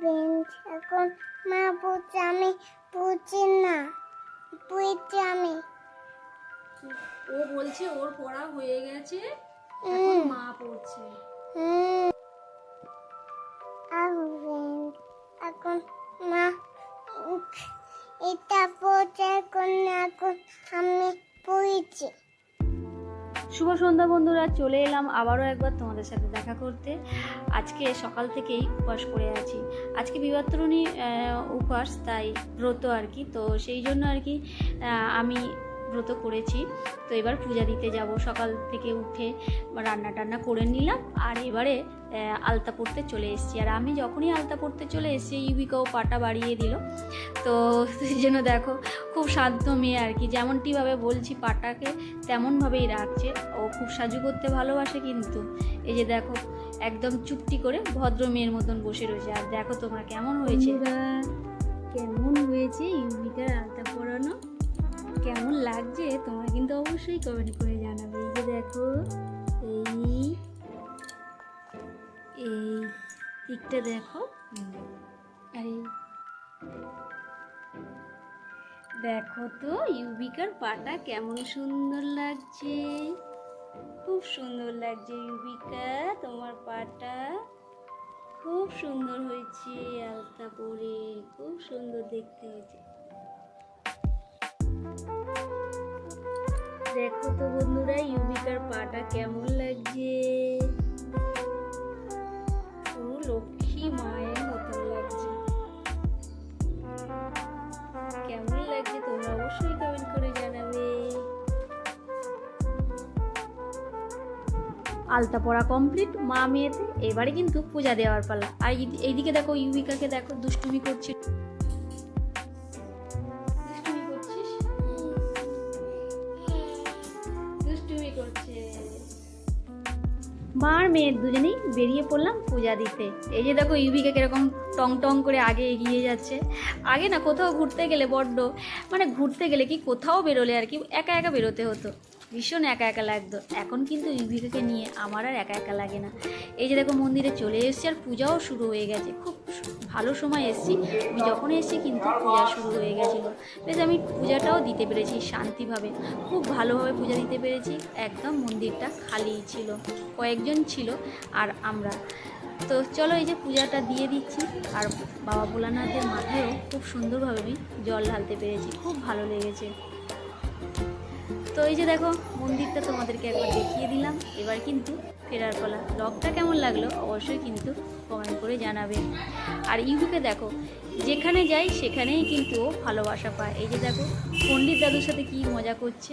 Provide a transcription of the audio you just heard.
Bench এখন মা পড়ছে আমি পড়ছি না পড়ছি আমি। ও বলছে ওর পড়া হয়ে গেছে এখন। মা পড়ছে। এখন মা এটা পড়ছে এখন এখন আমি পড়ছি। শুভ সন্ধ্যা বন্ধুরা, চলে এলাম আবারও একবার তোমাদের সাথে দেখা করতে। আজকে সকাল থেকেই উপবাস করে আছি। আজকে বিবর্তরণী উপবাস তাই ব্রত আর কি। তো সেই জন্য আর কি আমি ব্রত করেছি। তো এবার পূজা দিতে যাব। সকাল থেকে উঠে রান্না টান্না করে নিলাম। আর এবারে আলতা পড়তে চলে এসেছি। আর আমি যখনই আলতা পড়তে চলে এসেছি ইউবিকাও পাটা বাড়িয়ে দিল। তো সেই জন্য দেখো, খুব শান্ত মেয়ে আর কি। যেমনটিভাবে বলছি, পাটাকে তেমনভাবেই রাখছে। ও খুব সাজু করতে ভালোবাসে কিন্তু। এই যে দেখো, একদম চুপটি করে ভদ্র মেয়ের মতন বসে রয়েছে। আর দেখো তোমরা কেমন হয়েছে? কেমন হয়েছে ইউবিকার আলতা পরানো? কেমন লাগছে? তোমরা কিন্তু অবশ্যই কমেন্ট করে জানাবে। এই যে দেখো, এই এই দিকটা দেখো। আর দেখো তো, ইউবিকার পাটা কেমন সুন্দর লাগছে। খুব সুন্দর লাগছে ইউবিকা, তোমার পাটা। খুব সুন্দর হয়েছে আলতা পরে, খুব সুন্দর দেখতে হয়েছে। দেখো তো বন্ধুরা, ইউবিকার পাটা কেমন লাগছে। লক্ষ্মী মায়ের মতন লাগছে। কেমন লাগছে তোমরা অবশ্যই কমেন্ট করে জানাবে। আলতা পড়া কমপ্লিট মা মেয়েতে, এবারে কিন্তু পূজা দেওয়ার পালা। আর এই- এইদিকে দেখো ইউবিকাকে দেখো, দুষ্টুমি করছে। দুষ্টুমি করছিস? দুষ্টুমি করছে। মা আর মেয়ের দুজনেই বেরিয়ে পড়লাম পূজা দিতে। এই যে দেখো ইউবিকে কীরকম টং টং করে আগে এগিয়ে যাচ্ছে। আগে না কোথাও ঘুরতে গেলে বড্ড মানে ঘুরতে গেলে কি কোথাও বেরোলে আর কি, একা একা বেরোতে হতো। ভীষণ একা একা লাগতো। এখন কিন্তু ইউবিকাকে নিয়ে আমার আর একা একা লাগে না। এই যে দেখো মন্দিরে চলে এসছে আর পূজাও শুরু হয়ে গেছে। খুব ভালো সময় এসেছি। আমি যখন এসেছি কিন্তু পূজা শুরু হয়ে গেছিল। বেশ আমি পূজাটাও দিতে পেরেছি শান্তিভাবে। খুব ভালোভাবে পূজা দিতে পেরেছি। একদম মন্দিরটা খালি ছিল। কয়েকজন ছিল আর আমরা। তো চলো এই যে পূজাটা দিয়ে দিচ্ছি। আর বাবা ভোলানাথের মাথায়ও খুব সুন্দরভাবে আমি জল ঢালতে পেরেছি। খুব ভালো লেগেছে। তো এই যে দেখো, মন্দিরটা তোমাদেরকে একবার দেখিয়ে দিলাম। এবার কিন্তু ফেরার পালা। ব্লগটা কেমন লাগল অবশ্যই কিন্তু কমেন্ট করে জানাবে। আর ইউকে দেখো, যেখানে যাই সেখানেই কিন্তু ভালোবাসা পায়। এই যে দেখো, পণ্ডিত দাদুর সাথে কি মজা করছে।